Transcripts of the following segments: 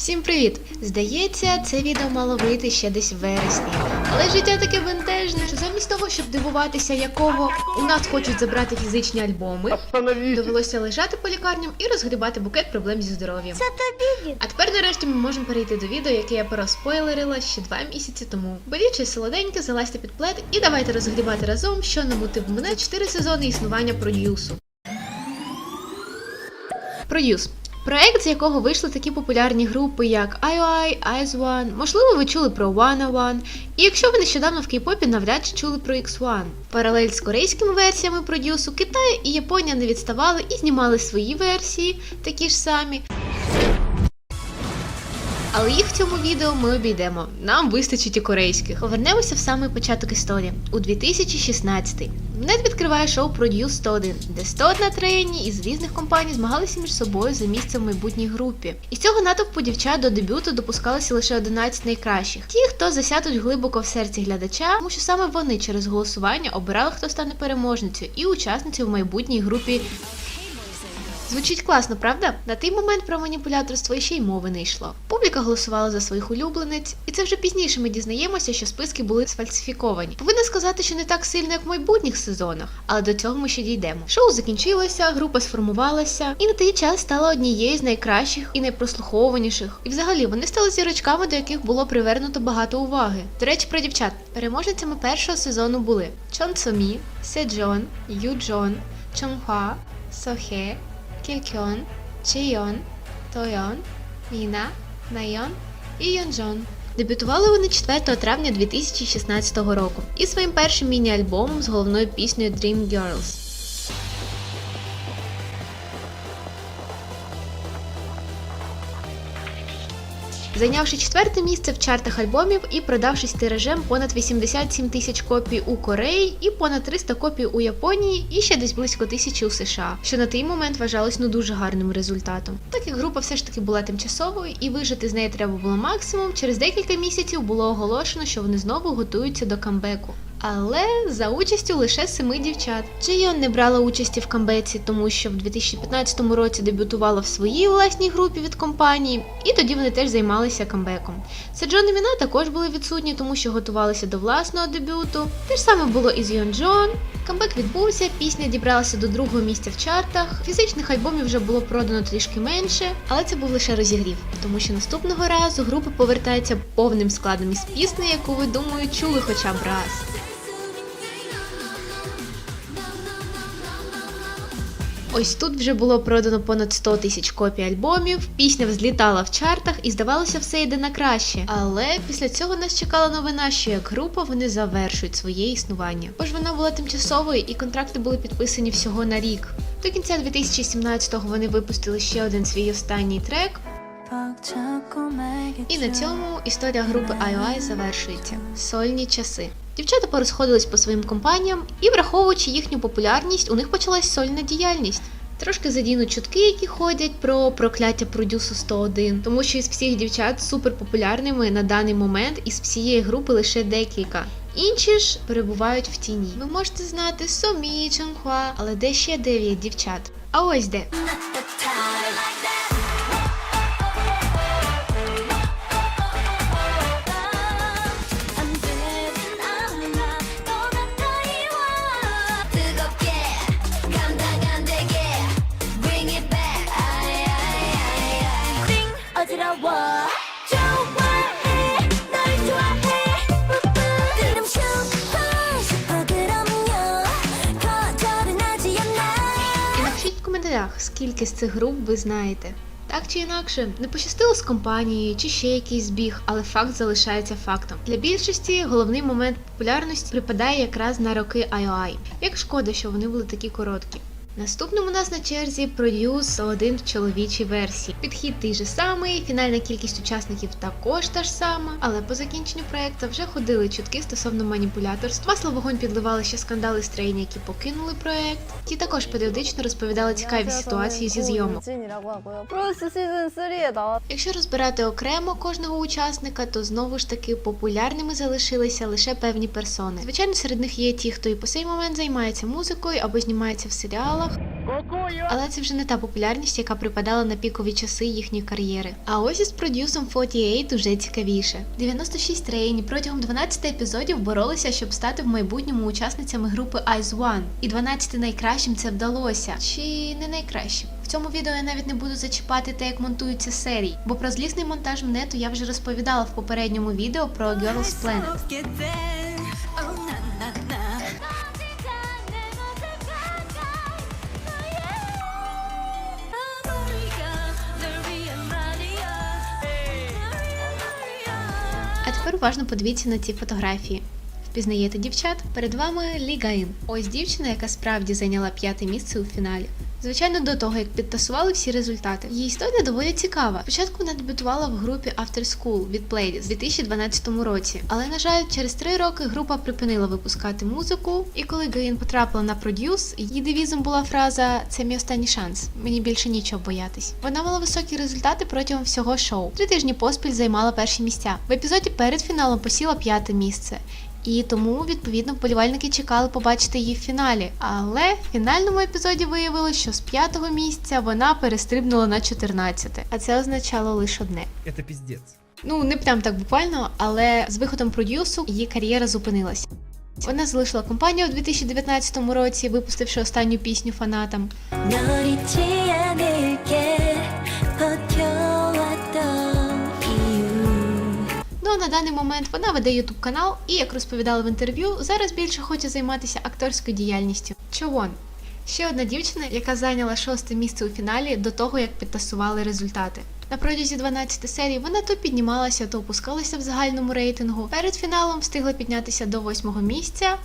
Всім привіт! Здається, це відео мало вийти ще десь в вересні. Але життя таке бентежне, що замість того, щоб дивуватися, якого у нас хочуть забрати фізичні альбоми, довелося лежати по лікарням і розгрібати букет проблем зі здоров'ям. Це тобі А тепер нарешті ми можемо перейти до відео, яке я проспойлерила ще два місяці тому. Беріть солоденьке, залазьте під плед і давайте розгрібати разом, що намутив мене 4 сезони існування продюсу. Продюс. Проект, з якого вийшли такі популярні групи, як IOI, Eyes One, можливо, ви чули про One One, і якщо ви нещодавно в кей-попі навряд чи чули про X1. Паралель з корейськими версіями продюсу, Китай і Японія не відставали і знімали свої версії, такі ж самі. Але їх в цьому відео ми обійдемо. Нам вистачить і корейських. Повернемося в самий початок історії у 2016. Нет відкриває шоу Produce 101, де 101 трені із різних компаній змагалися між собою за місце в майбутній групі. Із цього натовпу дівчат до дебюту допускалися лише 11 найкращих. Ті, хто засядуть глибоко в серці глядача, тому що саме вони через голосування обирали, хто стане переможницею і учасницею в майбутній групі Звучить класно, правда? На той момент про маніпуляторство ще й мови не йшло. Публіка голосувала за своїх улюблениць, і це вже пізніше ми дізнаємося, що списки були сфальсифіковані. Повинна сказати, що не так сильно, як в майбутніх сезонах, але до цього ми ще дійдемо. Шоу закінчилося, група сформувалася, і на той час стала однією з найкращих і найпрослуховуваніших. І взагалі вони стали зірочками, до яких було привернуто багато уваги. До речі, про дівчат. Переможницями першого сезону були Чон Сомі, Седжон, Ю Джон, Чонхва, Сохе, Кількьон, Чейон, Тойон, Міна, Найон і Йонджон. Дебютували вони 4 травня 2016 року і своїм першим міні-альбомом з головною піснею Dream Girls. Зайнявши четверте місце в чартах альбомів і продавшись тиражем понад 87 тисяч копій у Кореї і понад 300 копій у Японії, і ще десь близько тисячі у США, що на той момент вважалось ну дуже гарним результатом. Так як група все ж таки була тимчасовою і вижити з неї треба було максимум, через декілька місяців було оголошено, що вони знову готуються до камбеку. Але за участю лише семи дівчат. Джейон не брала участі в камбеці, тому що в 2015 році дебютувала в своїй власній групі від компанії, і тоді вони теж займалися камбеком. Седжон і Міна також були відсутні, тому що готувалися до власного дебюту. Те ж саме було і з Йон Джон. Камбек відбувся, пісня дібралася до другого місця в чартах. Фізичних альбомів вже було продано трішки менше, але це був лише розігрів, тому що наступного разу група повертається повним складом із пісні, яку ви думаю чули хоча б раз. Ось тут вже було продано понад 100 тисяч копій альбомів, пісня взлітала в чартах і здавалося, все йде на краще. Але після цього нас чекала новина, що як група вони завершують своє існування. Бо ж вона була тимчасовою і контракти були підписані всього на рік. До кінця 2017-го вони випустили ще один свій останній трек, і на цьому історія групи IOI завершується. Сольні часи. Дівчата порозходились по своїм компаніям, і, враховуючи їхню популярність, у них почалась сольна діяльність. Трошки задінуть чутки, які ходять про прокляття продюсу 101, тому що із всіх дівчат суперпопулярними на даний момент із всієї групи лише декілька. Інші ж перебувають в тіні. Ви можете знати Сомі, Чонхва, але де ще дев'ять дівчат? А ось де. Скільки з цих груп ви знаєте. Так чи інакше, не пощастило з компанією чи ще якийсь збіг, але факт залишається фактом. Для більшості головний момент популярності припадає якраз на роки IOI. Як шкода, що вони були такі короткі. Наступним у нас на черзі продюс один в чоловічій версії. Підхід той же самий, фінальна кількість учасників також та ж сама, але по закінченню проекту вже ходили чутки стосовно маніпуляторства. Вогонь підливали ще скандали строєння, які покинули проект. Ті також періодично розповідали цікаві ситуації зі зйомок. Якщо розбирати окремо кожного учасника, то знову ж таки популярними залишилися лише певні персони. Звичайно, серед них є ті, хто і по сей момент займається музикою або знімається в серіал серіалах. Але це вже не та популярність, яка припадала на пікові часи їхньої кар'єри. А ось із продюсом 48 уже цікавіше. 96 трейні протягом 12 епізодів боролися, щоб стати в майбутньому учасницями групи Ice One. І 12 найкращим це вдалося. Чи не найкращим? В цьому відео я навіть не буду зачіпати те, як монтуються серії, бо про злісний монтаж мнету я вже розповідала в попередньому відео про Girls Planet. Уважно подивіться на ці фотографії. Впізнаєте дівчат? Перед вами Лігаїн. Ось дівчина, яка справді зайняла п'яте місце у фіналі. Звичайно, до того як підтасували всі результати. Її історія доволі цікава. Спочатку вона дебютувала в групі After School від Playdies у 2012 році, але на жаль, через три роки група припинила випускати музику. І коли Гаїн потрапила на продюс, її девізом була фраза Це мій останній шанс. Мені більше нічого боятись. Вона мала високі результати протягом всього шоу. Три тижні поспіль займала перші місця. В епізоді перед фіналом посіла п'яте місце. І тому, відповідно, вболівальники чекали побачити її в фіналі. Але в фінальному епізоді виявилось, що з п'ятого місця вона перестрибнула на 14. А це означало лише одне. Это пиздец. Ну, не прям так буквально, але з виходом продюсу її кар'єра зупинилася. Вона залишила компанію у 2019 році, випустивши останню пісню фанатам. Даний момент вона веде ютуб канал і, як розповідала в інтерв'ю, зараз більше хоче займатися акторською діяльністю. Човон. Ще одна дівчина, яка зайняла шосте місце у фіналі до того, як підтасували результати. На протязі 12 серій вона то піднімалася, то опускалася в загальному рейтингу. Перед фіналом встигла піднятися до восьмого місця,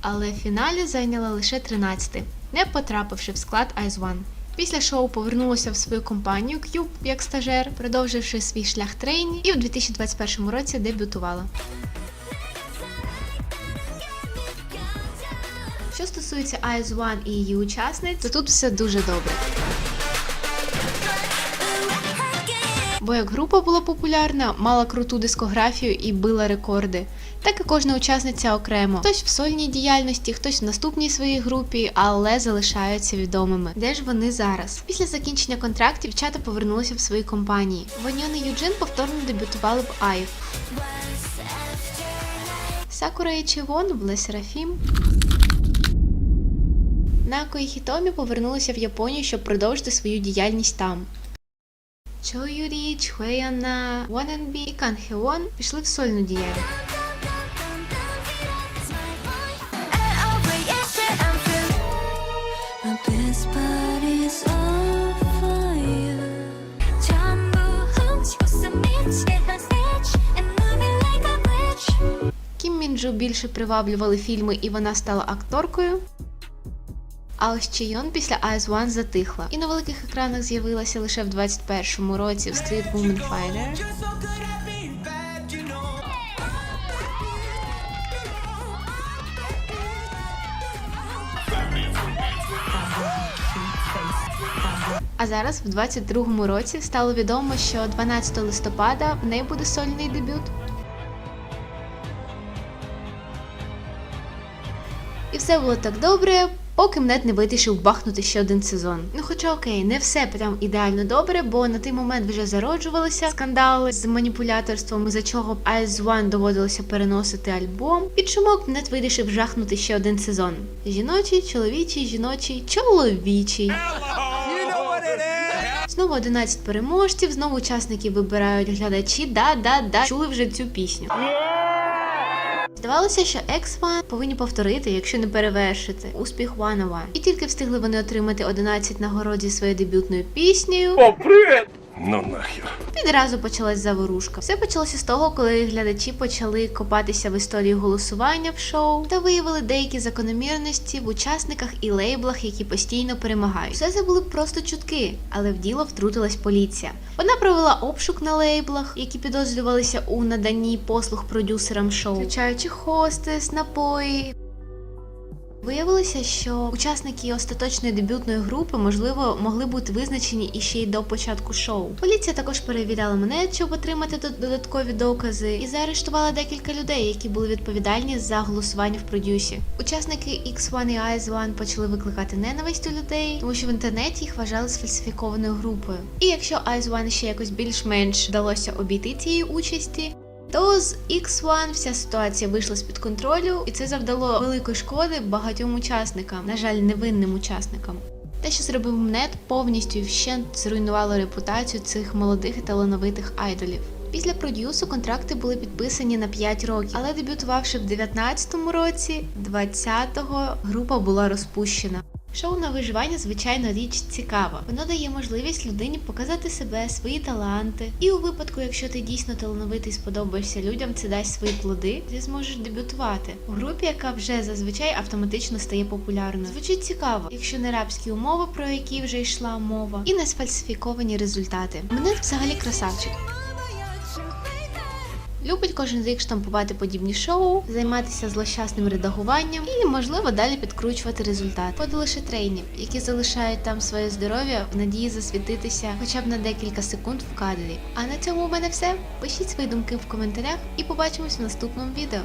але в фіналі зайняла лише 13, не потрапивши в склад Ice One. Після шоу повернулася в свою компанію Cube як стажер, продовживши свій шлях трейні, і в 2021 році дебютувала. Що стосується Ice One і її учасниць, то тут все дуже добре. Бо як група була популярна, мала круту дискографію і била рекорди. Так і кожна учасниця окремо. Хтось в сольній діяльності, хтось в наступній своїй групі, але залишаються відомими. Де ж вони зараз? Після закінчення контрактів дівчата повернулися в свої компанії. Ваньон і Юджин повторно дебютували в Айв. Сакура і Чивон в Ле Серафім. Нако і Хітомі повернулися в Японію, щоб продовжити свою діяльність там. Чо Юрі, Чхуеяна, Воненбі і Кан Хеон пішли в сольну діяльність. Більше приваблювали фільми, і вона стала акторкою. А ось Чийон після Eyes One затихла і на великих екранах з'явилася лише в 21-му році в Street Woman Fighter. А зараз, в 22-му році, стало відомо, що 12 листопада в неї буде сольний дебют. І все було так добре, поки Мнет не вирішив бахнути ще один сезон. Ну хоча окей, не все прям ідеально добре, бо на той момент вже зароджувалися скандали з маніпуляторством, за чого Ice One доводилося переносити альбом. Під шумок Мнет вирішив жахнути ще один сезон. Жіночий, чоловічий, жіночий, чоловічий. Знову 11 переможців, знову учасники вибирають глядачі. Да, да, да, чули вже цю пісню. Здавалося, що X1 повинні повторити, якщо не перевершити, успіх One. І тільки встигли вони отримати 11 нагород зі своєю дебютною піснею. Ну нахер. Відразу почалась заворушка. Все почалося з того, коли глядачі почали копатися в історії голосування в шоу та виявили деякі закономірності в учасниках і лейблах, які постійно перемагають. Все це були просто чутки, але в діло втрутилась поліція. Вона провела обшук на лейблах, які підозрювалися у наданні послуг продюсерам шоу, включаючи хостес, напої. Виявилося, що учасники остаточної дебютної групи, можливо, могли бути визначені іще й до початку шоу. Поліція також перевіряла мене, щоб отримати додаткові докази, і заарештувала декілька людей, які були відповідальні за голосування в продюсі. Учасники X1 і IS1 почали викликати ненависть у людей, тому що в інтернеті їх вважали сфальсифікованою групою. І якщо IS1 ще якось більш-менш вдалося обійти цієї участі, то з X1 вся ситуація вийшла з під контролю, і це завдало великої шкоди багатьом учасникам, на жаль, невинним учасникам. Те, що зробив Мнет, повністю і вщент зруйнувало репутацію цих молодих і талановитих айдолів. Після продюсу контракти були підписані на 5 років, але дебютувавши в 19-му році, 20-го група була розпущена. Шоу на виживання, звичайно, річ цікава. Воно дає можливість людині показати себе, свої таланти. І у випадку, якщо ти дійсно талановитий сподобаєшся людям, це дасть свої плоди, ти зможеш дебютувати у групі, яка вже зазвичай автоматично стає популярною. Звучить цікаво, якщо не рабські умови, про які вже йшла мова, і не сфальсифіковані результати. Мене взагалі красавчик. Любить кожен рік штампувати подібні шоу, займатися злощасним редагуванням і, можливо, далі підкручувати результат. От лише трейні, які залишають там своє здоров'я в надії засвітитися хоча б на декілька секунд в кадрі. А на цьому у мене все. Пишіть свої думки в коментарях і побачимось в наступному відео.